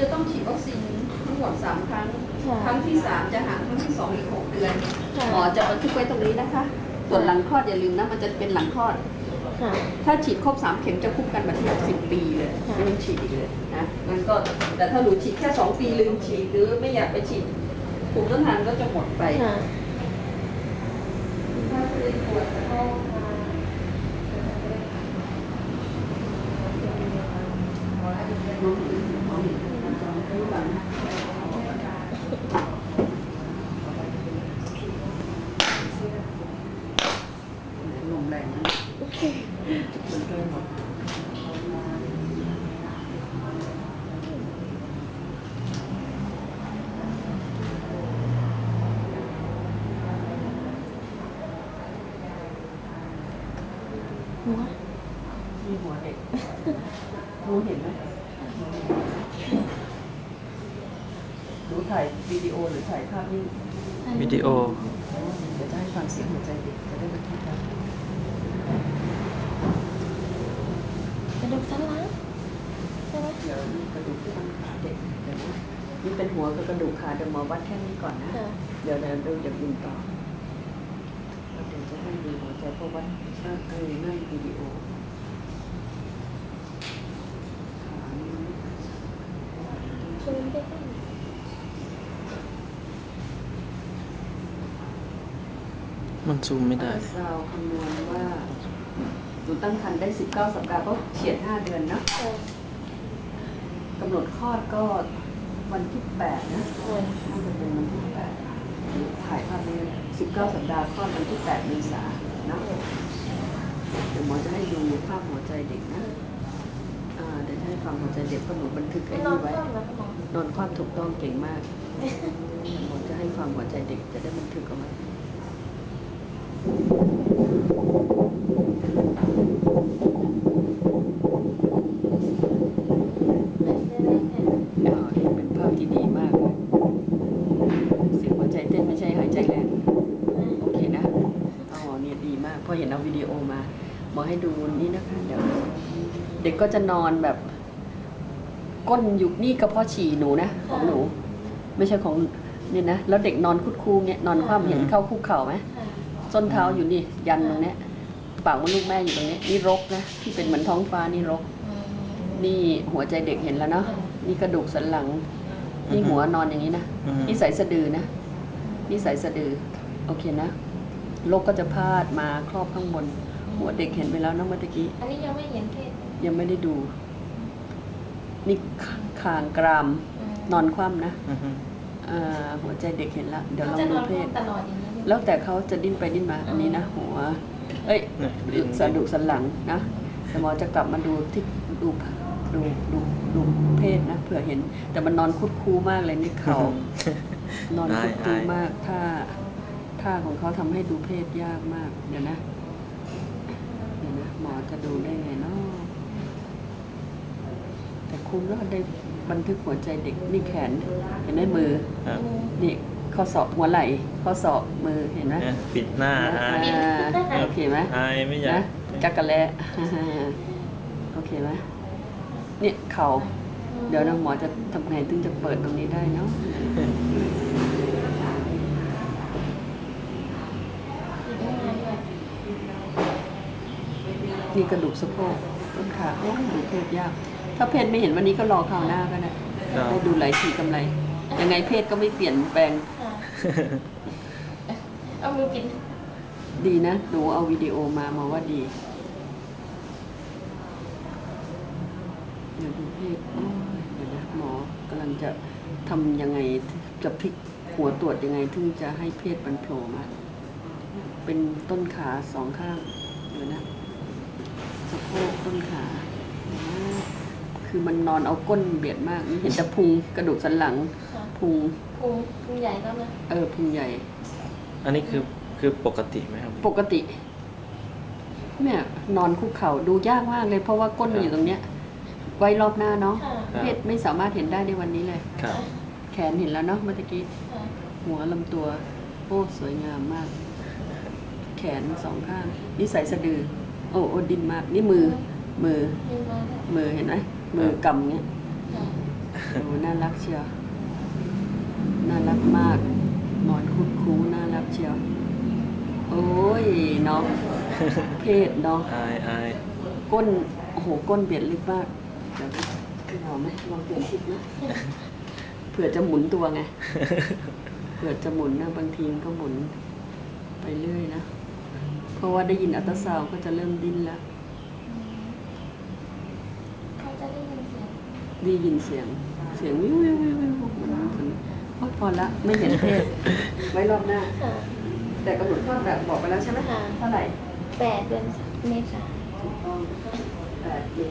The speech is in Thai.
จะต้องฉีดวัคซีนทั้งหมดสามครั้ง ค่ะครั้งที่สามจะห่างครั้งที่สองอีกหกเดือน ค่ะ หมอจะบันทึกไว้ตรงนี้นะคะ ส่วนหลังคลอดอย่าลืมนะ มันจะเป็นหลังคลอด ค่ะ ถ้าฉีดครบสามเข็มจะคุ้มกันแบบที่สิบปีเลยค่ะ ไม่ต้องฉีดอีกเลยนะงั้นก็แต่ถ้าหนูฉีดแค่สองปีลืมฉีดหรือไม่อยากไปฉีดภูมิต้านทานก็จะหมดไป ค่ะถ้าเป็นปวดท้องน้องอื่นน้องอื่นน้องอื่นหลังลมแรงนะมันเริ่ม หมดหัวมีหัวเด็กหนูเห็นไหม หนูถ่ายวิดีโอหรือถ่ายภาพนิ่งวิดีโอ เดี๋ยวจะให้ฟังเสียงหัวใจเด็กจะได้บันทึกได้กระดูกสันหลังใช่ไหมเดี๋ยวนี่กระดูกต้นขาเด็กเดี๋ยวนะนี่เป็นหัวกับกระดูกขาเดี๋ยวหมอวัดแค่นี้ก่อนนะ ค่ะเดี๋ยวเดี๋ยวดูเดี๋ยวดูต่อแล้วเดี๋ยวจะให้ดูหัวใจเพราะวัดเออนั่นวิดีโอขานี่ ชูนใกล้ มันซูมไม่ได้ เราคำนวณว่าหนูตั้งครรภ์ได้ 19 สัปดาห์ก็เฉียด 5 เดือนนะๆค่ะกำหนดคลอดก็วันที่ 8นะค่ะน่าจะเป็นวันที่8ถ่ายภาพนี้ 19 สัปดาห์คลอดวันที่ 8 เมษายนนะเดี๋ยวหมอจะให้ดูภาพหัวใจเด็กนะอ่าเดี๋ยวจะให้ฟังหัวใจเด็กเพราะหนูบันทึกไอ้นอนี่นไว้คว่ำแล้วคุณหมอนอนความถูกต้องเก่งมากหมอจะให้ฟังหัวใจเด็กจะได้บันทึกเอาไว้อ่า เป็นภาพที่ดีมากเลยเสียงหัวใจเต้นไม่ใช่หายใจแรงโอเคนะอ๋อเนี่ยดีมากพอเห็นเอาวิดีโอมาหมอให้ดูนี่นะคะเดี๋ยวเด็กก็จะนอนแบบ ก้นอยู่นี่กระเพาะฉี่หนูนะของหนู ไม่ใช่ของนี่นะแล้วเด็กนอนคุดคูเนี่ยนอนคว่ำเห็นเข้าคุกเข่าไหม ส้นเท้าอยู่นี่ ยันตรงเนี้ยปากมดลูกแม่อยู่ตรงนี้นี่รกนะที่เป็นเหมือนท้องฟ้านี่รกอืมนี่หัวใจเด็กเห็นแล้วเนาะนี่กระดูกสันหลัง นี่หัวนอนอย่างนี้นะอืมนี่ใส่สะดือนะนี่ใส่สะดือโอเคนะโรคก็จะพาดมาครอบข้างบน หัวเด็กเห็นไปแล้วนะเมื่อตะกี้อันนี้ยังไม่เห็นเพศยังไม่ได้ดู นี่คางกรามมนอนคว่ำนะ อือฮึอ่าหัวใจเด็กเห็นแล้วเดี๋ยวลเขาองจะนดูอนเพคศว่ำตลอดอย่างนี้แล้วแต่เขาจะดิ้นไปดิ้นมาอันนี้นะหัว เอ้ยเนี่ยลิ้นสะดุกสันหลังนะแต่หมอจะกลับมาดูที่ดูดูดูดูเพศนะเผื่อเห็น แต่มันนอนคุดคูมากเลยนี่เขานอนคุดคูมากท่าท่าของเขาทำให้ดูเพศยากมาก เดี๋ยวนะ เดี๋ยวนะ หมอจะดูได้ไงเนาะ แต่คุ้มแล้วได้บันทึกหัวใจเด็กนี่แขน เห็นไหมมือ ครับอืมนี่ข้อศอกหัวไหล่ข้อศอกมือเห็นไหมเนี่ยปิดหน้าอายอ่าโอเคไหม อายไม่อยานะกจักรแลโอเคไหมเนี่ยเข่าเดี๋ยวนะหมอจะทำไงถึงจะเปิดตรงนี้ได้เนาะติดง่ายด้วยนี่กระดูกสะโพกต้นขาโอ้ยดูเพศยาก ถ้าเพศไม่เห็นวันนี้ก็รอคราวหน้าก็ได้ครับ ได้ดูหลายทีกำไร ยังไงเพศก็ไม่เปลี่ยนแปลงค่ะเอามือปิดดีนะ หนูเอาวิดีโอมาหมอว่าดี เดี๋ยวดูเพศโอ้ยเดี๋ยวนะหมอกำลังจะทำยังไง จะพลิกหัวตรวจยังไงถึงจะให้เพศมันโผล่มา เป็นต้นขาสองข้าง เดี๋ยวนะสะโพกต้นขาเดี๋ยวนะ คือมันนอนเอาก้นเบียดมากนี่เห็นแต่พุงกระดูกสันหลังค่ะพุงพุงพุงใหญ่แล้วนะเออพุงใหญ่ อันนี้คือคือปกติไหมครับ ปกติ เนี่ย นอนคุกเข่าดูยากมากเลยเพราะว่าก้นมันอยู่ตรงเนี้ย ไว้รอบหน้าเนาะค่ะเพศไม่สามารถเห็นได้ในวันนี้เลยครับแขนเห็นแล้วเนาะเมื่อตะกี้ค่ะหัวลำตัว โอ้ สวยงามมาก แขนสองข้างนี่ใส่สะดือ โอ้โอ้ดินมาก นี่มือ มือมีมาแล้วมือเห็นไหม มือกำเนี้ยค่ะโอ้น่ารักเชียวน่ารักมากนอนคุดคูน่ารักเชียว โอ้ยเนาะเพศเนาะอายอายก้นโอ้โหก้นเบียดลึกมากเดี๋ยวขึ้นเอาไหมลองเปลี่ยนทิศนะเผื่อจะหมุนตัวไงเผื่อจะหมุนนะบางทีมันก็หมุนไปเรื่อยนะ เพราะว่าได้ยินอัลตราซาวด์ก็จะเริ่มดิ้นแล้ว เขาจะได้ยินเสียง ได้ยินเสียง เสียงวิววิววิววิวเหมือนเหมือนโอ๊ยพอละไม่เห็นเพศไว้รอบหน้า ค่ะแต่กำหนดคลอดแบบบอกไปแล้วใช่ไหมค่ะเท่าไหร่แปดเดือนเมษา ถูกต้องแปดเดือน